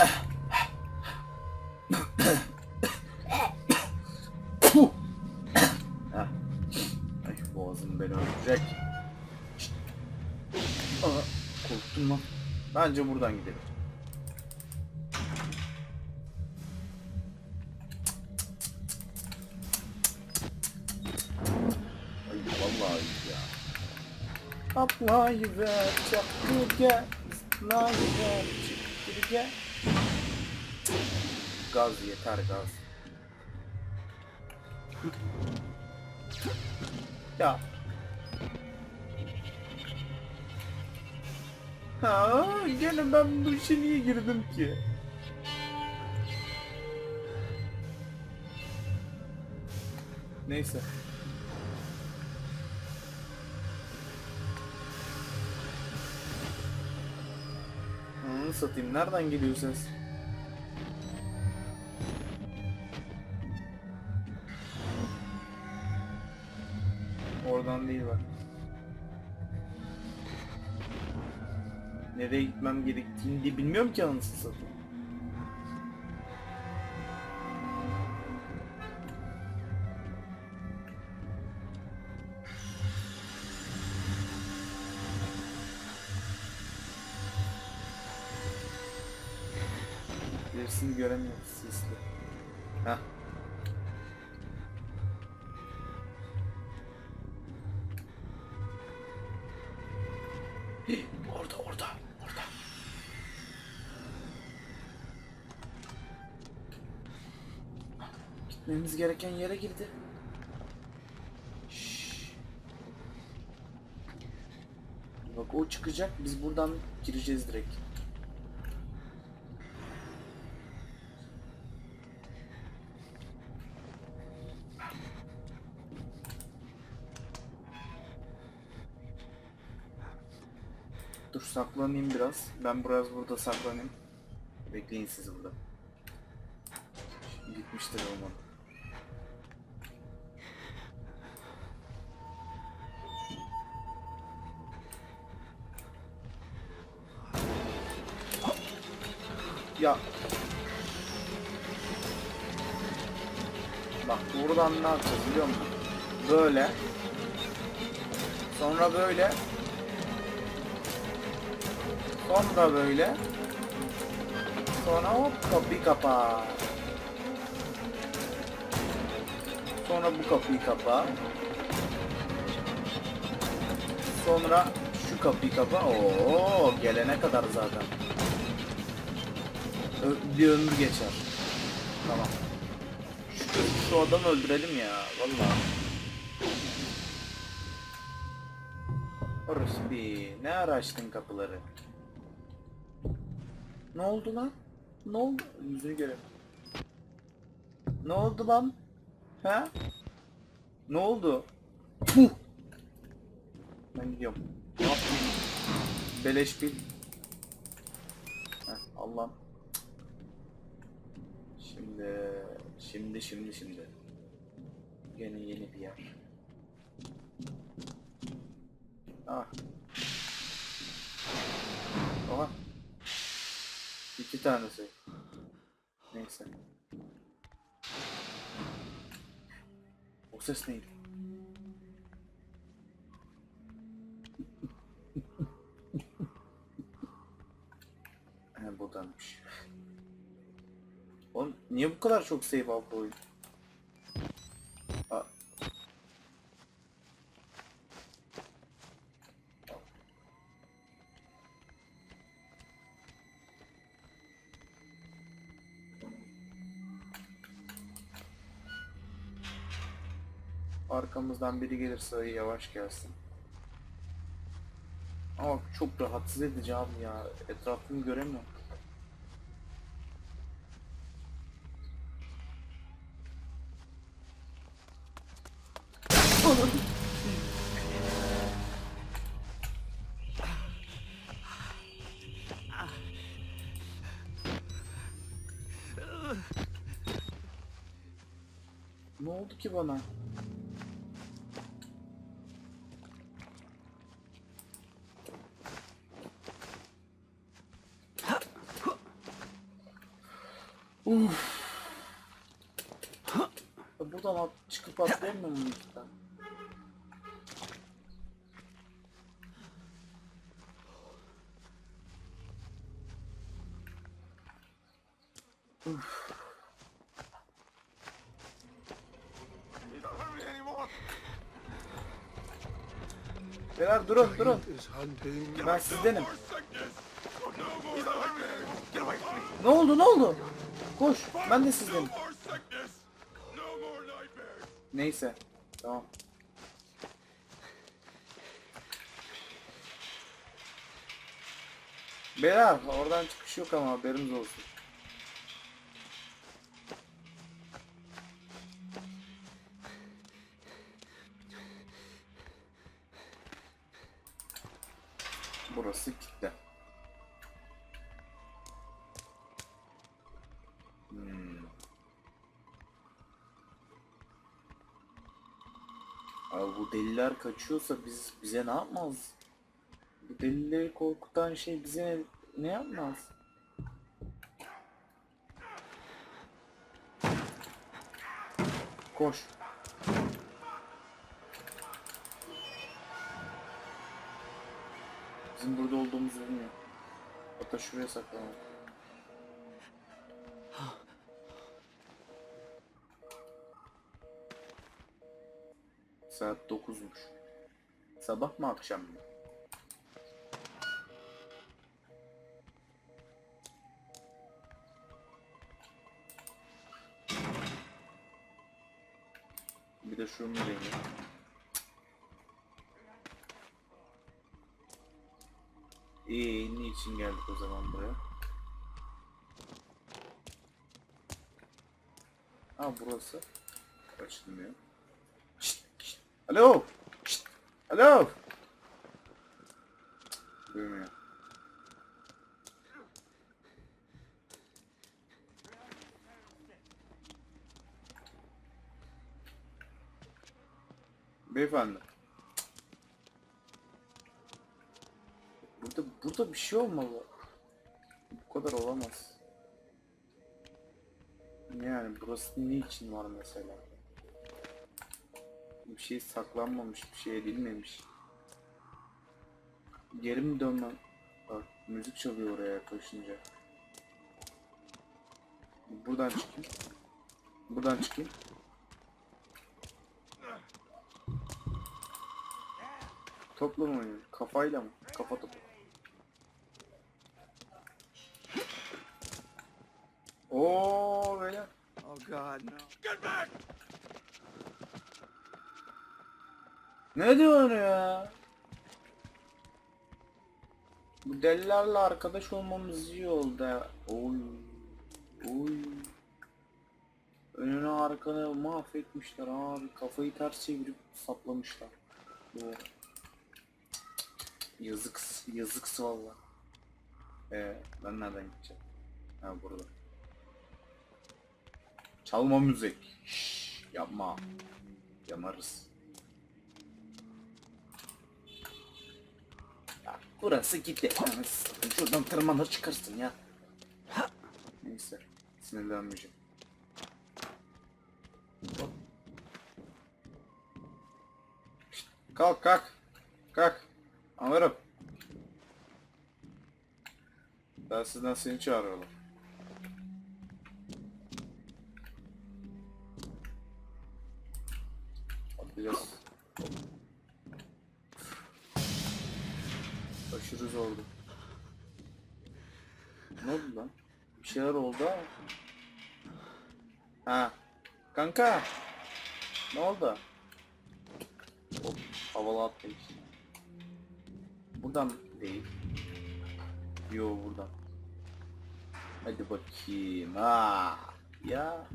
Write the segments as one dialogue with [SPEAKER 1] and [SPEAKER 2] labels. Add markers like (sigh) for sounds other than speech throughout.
[SPEAKER 1] Heh. Ay boğazım beni öldürecek. Aa, korktum lan. Bence buradan gidelim. Ay vallahi ya. Atlayıver çakırge Atlayıver çakırge Gaz yeter gaz. Ya. Ha, gene ben bu işe niye girdim ki? Neyse. Ananı satayım. Nereden geliyor Oradan değil bak. Nereye gitmem gerektiğini de bilmiyorum ki anasını satayım. Gerisini göremiyoruz sisli. Gitmemiz gereken yere girdi. Şşş. Bak o çıkacak, biz buradan gireceğiz direkt. Dur saklanayım biraz. Ben biraz burada saklanayım. Bekleyin siz burada. Gitmiştir olmalı. Bak buradan ne yapacağız biliyor musun? Böyle. Sonra böyle. Sonra böyle. Sonra hop kapıyı kapa. Sonra bu kapıyı kapa. Sonra şu kapıyı kapa. Oo gelene kadar zaten. Ö- bir ömür geçer. Tamam. Şu, adamı öldürelim ya. Vallahi. Orası bir. Ne ara açtın kapıları? Ne oldu lan? Ne oldu? Yüzünü göreyim. Ne oldu lan? He? Ne oldu? Puh! Ben gidiyorum. Ne yapayım? Beleş bil. Heh, Allah'ım. Şimdi, şimdi, şimdi, şimdi. Gene yeni bir yer. Ah. Oha. İki tanesi. Neyse. O ses neydi? Niye bu kadar çok save aldı oyun? Arkamızdan biri gelirse yavaş gelsin. Ama çok rahatsız edici abi ya. Etrafımı göremiyorum. Ne oldu ki bana? Uf. Buradan at, çıkıp atlayamıyor muyum Beyler durun durun. Ben sizdenim. Ne oldu ne oldu? Koş. Ben de sizdenim. Neyse. Tamam. Beyler oradan çıkış yok ama haberiniz olsun. Burası kitle. Hmm. Abi bu deliler kaçıyorsa biz bize ne yapmaz? Bu delileri korkutan şey bize ne, ne yapmaz? Koş. Burada olduğumuzu bilmiyor. Hatta şuraya saklanalım. Saat 9'muş. Sabah mı akşam mı? Bir de şunu deneyeyim. İyi, niçin geldik o zaman buraya? Ha burası. Açılmıyor. Alo. Alo. Duymuyor. Beyefendi. Burada burada bir şey olmalı. Bu kadar olamaz. Yani burası niçin var mesela? Bir şey saklanmamış, bir şey edilmemiş. Geri mi dönmem? Bak müzik çalıyor oraya yaklaşınca. Buradan çıkayım. Buradan çıkayım. Topla mı oynuyor? Kafayla mı? Kafa topu. Oo böyle.
[SPEAKER 2] Oh God, no.
[SPEAKER 3] Get back.
[SPEAKER 1] Ne diyorsun ya? Bu delilerle arkadaş olmamız iyi oldu ya. Oy. Oy. Önünü arkanı mahvetmişler abi. Kafayı ters çevirip saplamışlar. Doğru. Yazık, yazıksı valla. Ee, ben nereden gideceğim? Ha burada. Çalma müzik. Şşş, yapma. Yanarız. Ya burası gitti. Şuradan tırmanır çıkarsın ya. Neyse. Sinirlenmeyeceğim. Kalk kalk. Kalk. Amirim. Ben sizden seni çağırıyorlar. Atlayacağız. Aşırı zordu. Ne oldu lan? Bir şeyler oldu ama. Ha. Kanka. Ne oldu? Hop, havalı atlayış. Buradan değil. Yo buradan. Hadi bakayım. Ha. Ya.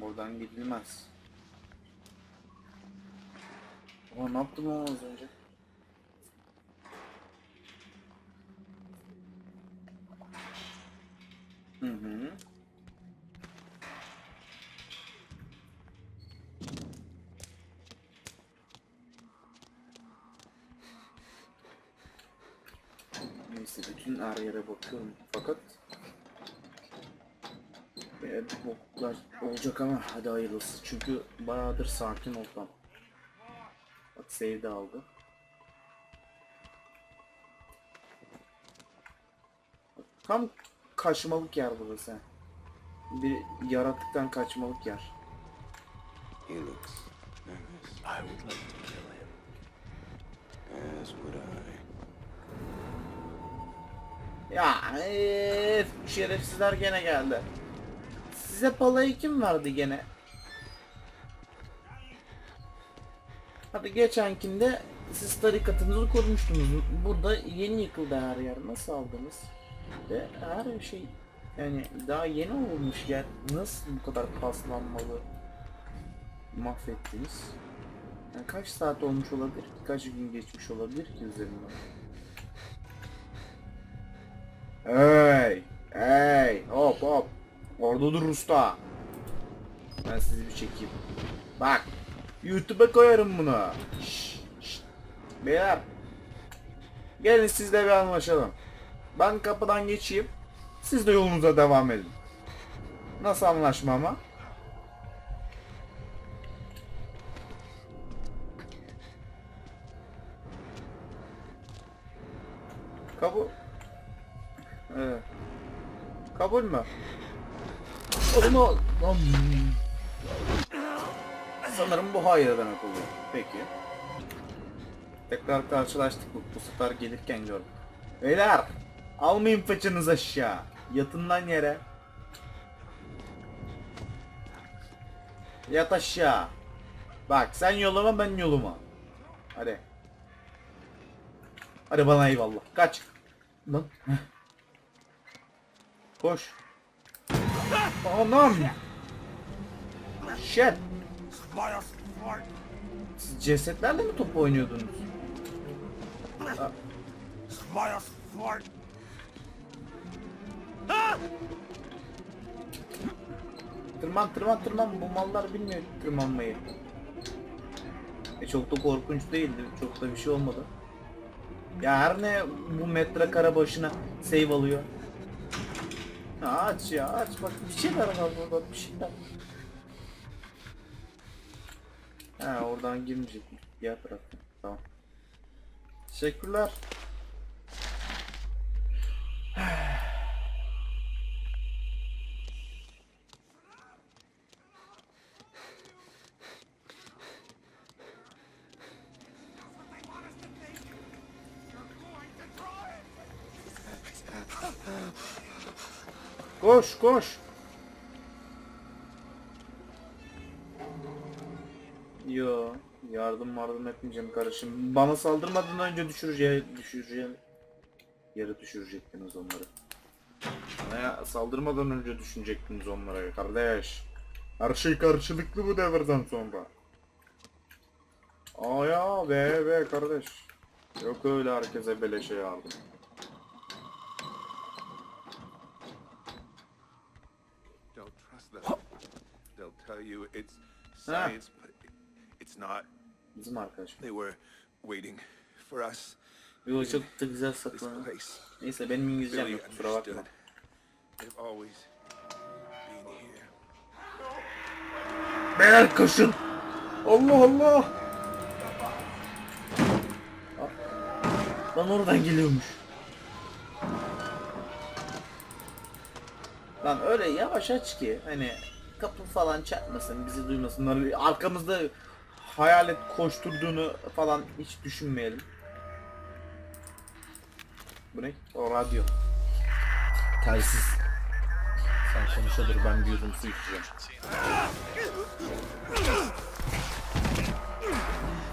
[SPEAKER 1] Buradan gidilmez. Ama ne yaptım ama az önce? Hı hı. Neyse bütün her yere bakıyorum boklar olacak ama hadi hayırlısı çünkü bayağıdır sakin olmam. Bak save de aldı. Tam kaçmalık yer burası. Bir yaratıktan kaçmalık yer.
[SPEAKER 3] He looks nervous. I would like to kill him. As would I.
[SPEAKER 1] Ya eee, şerefsizler gene geldi. Size palayı kim verdi gene? Hadi geçenkinde siz tarikatınızı kurmuştunuz. Burada yeni yıkıldı her yer. Nasıl aldınız? Ve her şey yani daha yeni olmuş yer. Nasıl bu kadar paslanmalı mahvettiniz? Yani kaç saat olmuş olabilir? Kaç gün geçmiş olabilir ki üzerinden? Hey! Hey! Hop hop! Orada dur usta. Ben sizi bir çekeyim. Bak! YouTube'a koyarım bunu. Şşş, şşş. Beyler! Gelin sizle bir anlaşalım. Ben kapıdan geçeyim. Siz de yolunuza devam edin. Nasıl anlaşma ama? Kabul. Evet. Kabul mü? Lan- Sanırım bu hayır demek oluyor. Peki. Tekrar karşılaştık bu, bu sefer gelirken gördüm. Beyler! Almayın fıçınızı aşağı. Yatın lan yere. Yat aşağı. Bak sen yoluma ben yoluma. Hadi. Hadi bana eyvallah. Kaç. Lan. Koş. Anam. Shit. Cesetlerle mi top oynuyordunuz? Tırman tırman tırman bu mallar bilmiyor tırmanmayı. E çok da korkunç değildi. Çok da bir şey olmadı. Ya her ne bu metrekare başına save alıyor. Ha, aç ya aç bak bir şeyler var burada bir şeyler. Ha oradan girmeyecek. Diğer taraftan. Tamam. Teşekkürler. Koş koş. Yo yardım yardım etmeyeceğim kardeşim. Bana saldırmadan önce düşüreceğim düşüreceğim. Yere düşürecektiniz onları. Bana saldırmadan önce düşünecektiniz onlara kardeş. Her şey karşılıklı bu devirden sonra. Aa ya be be kardeş. Yok öyle herkese beleşe yardım.
[SPEAKER 3] Tell you it's science, but it's not.
[SPEAKER 1] Bizim arkadaş.
[SPEAKER 3] They were waiting for us.
[SPEAKER 1] Yo çok da güzel saklanıyor. Neyse benim İngilizcem yok kusura bakma.
[SPEAKER 3] They've always been here.
[SPEAKER 1] Beyler koşun. Allah Allah. Lan oradan geliyormuş. Lan öyle yavaş aç ki hani kapı falan çarpmasın bizi duymasınlar. Arkamızda hayalet koşturduğunu falan hiç düşünmeyelim. Bu ne? O radyo. Telsiz. Sen konuşa dur ben bir yudum su içeceğim.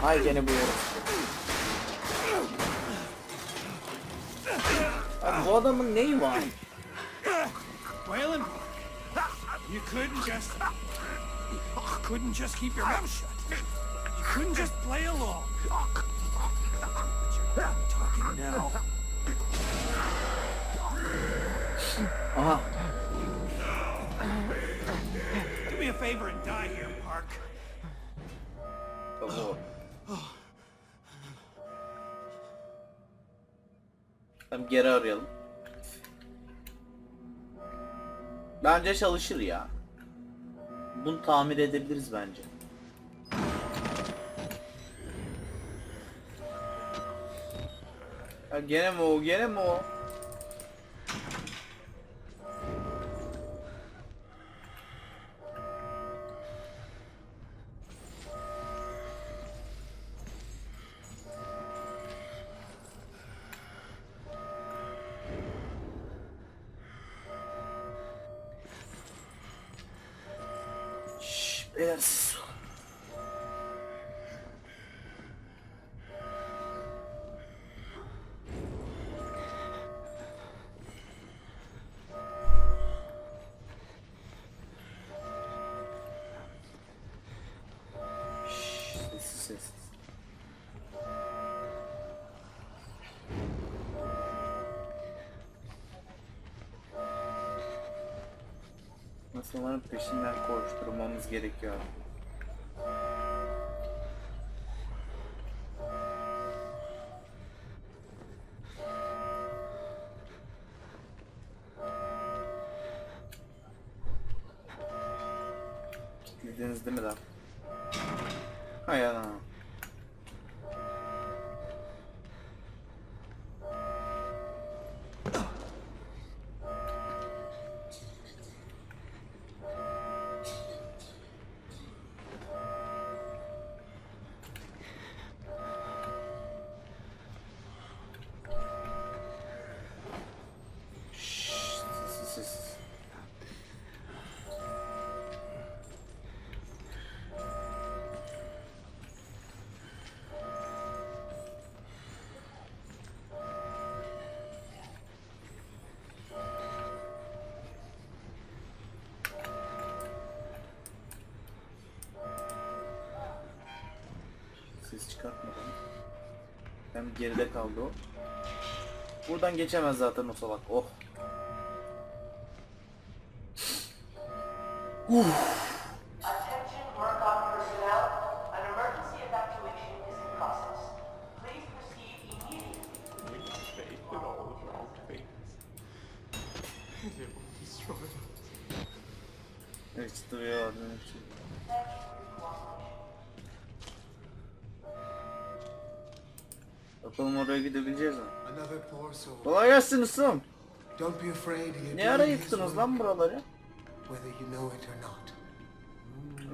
[SPEAKER 1] Hay gene bu. Abi bu adamın neyi var?
[SPEAKER 4] Waylon, you couldn't just couldn't just keep your mouth shut. You couldn't just play along. But you're talking now. Uh-huh.
[SPEAKER 1] Aha.
[SPEAKER 4] Do me a favor and die here, Park.
[SPEAKER 1] O. Tamam oh. geri arayalım. Bence çalışır ya. Bunu tamir edebiliriz bence. Ya gene mi o? Gene mi o? Şşş, Masaların peşinden koşturmamız gerekiyor. Ses çıkartmadan. Hem geride kaldı o. Buradan geçemez zaten o salak. Oh.
[SPEAKER 5] Attention Murkoff personnel,
[SPEAKER 1] Bakalım oraya gidebileceğiz mi? Kolay gelsin
[SPEAKER 6] he
[SPEAKER 1] Ne ara yıktınız lan buraları?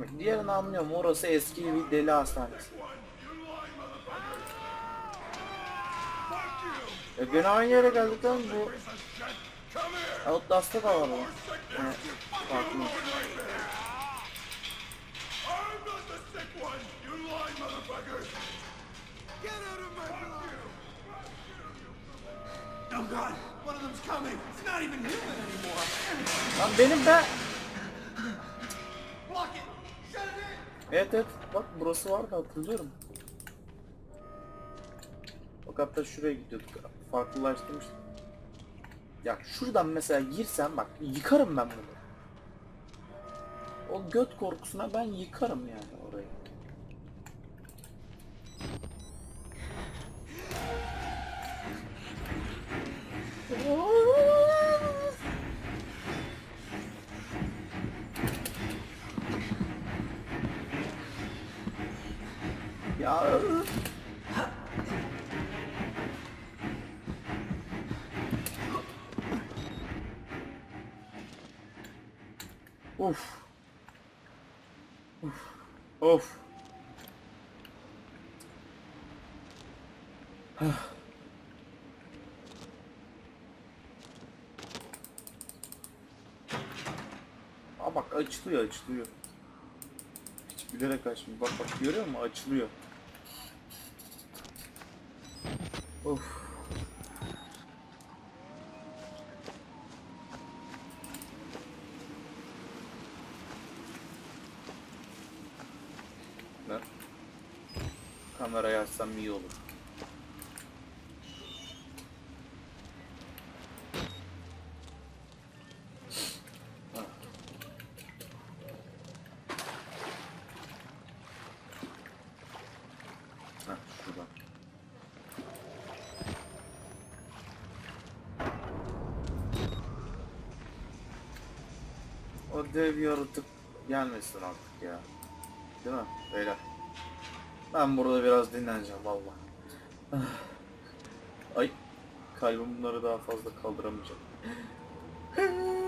[SPEAKER 1] Bak, Diğerini anlıyorum. Orası eski bir deli hastanesi. E gene aynı yere geldik lan bu. Outlast'ta da var o. Evet, farklı.
[SPEAKER 4] I'm not the sick one, you lying motherfuckers! Get out of my blood! Oh god, one of them's coming. It's not even human anymore.
[SPEAKER 1] Lan benim be.
[SPEAKER 4] Block it! Shut it in!
[SPEAKER 1] Evet evet bak burası vardı hatırlıyorum. Bak hatta şuraya gidiyorduk. Farklılaştırmıştım. Ya şuradan mesela girsem bak yıkarım ben bunu. O göt korkusuna ben yıkarım yani orayı. Bak açılıyor açılıyor. Hiç bilerek açmıyor. Bak bak görüyor musun? Açılıyor. Of. şuradan. O dev yaratık gelmesin artık ya. Değil mi beyler? Ben burada biraz dinleneceğim valla. (sighs) Ay kalbim bunları daha fazla kaldıramayacak. (laughs)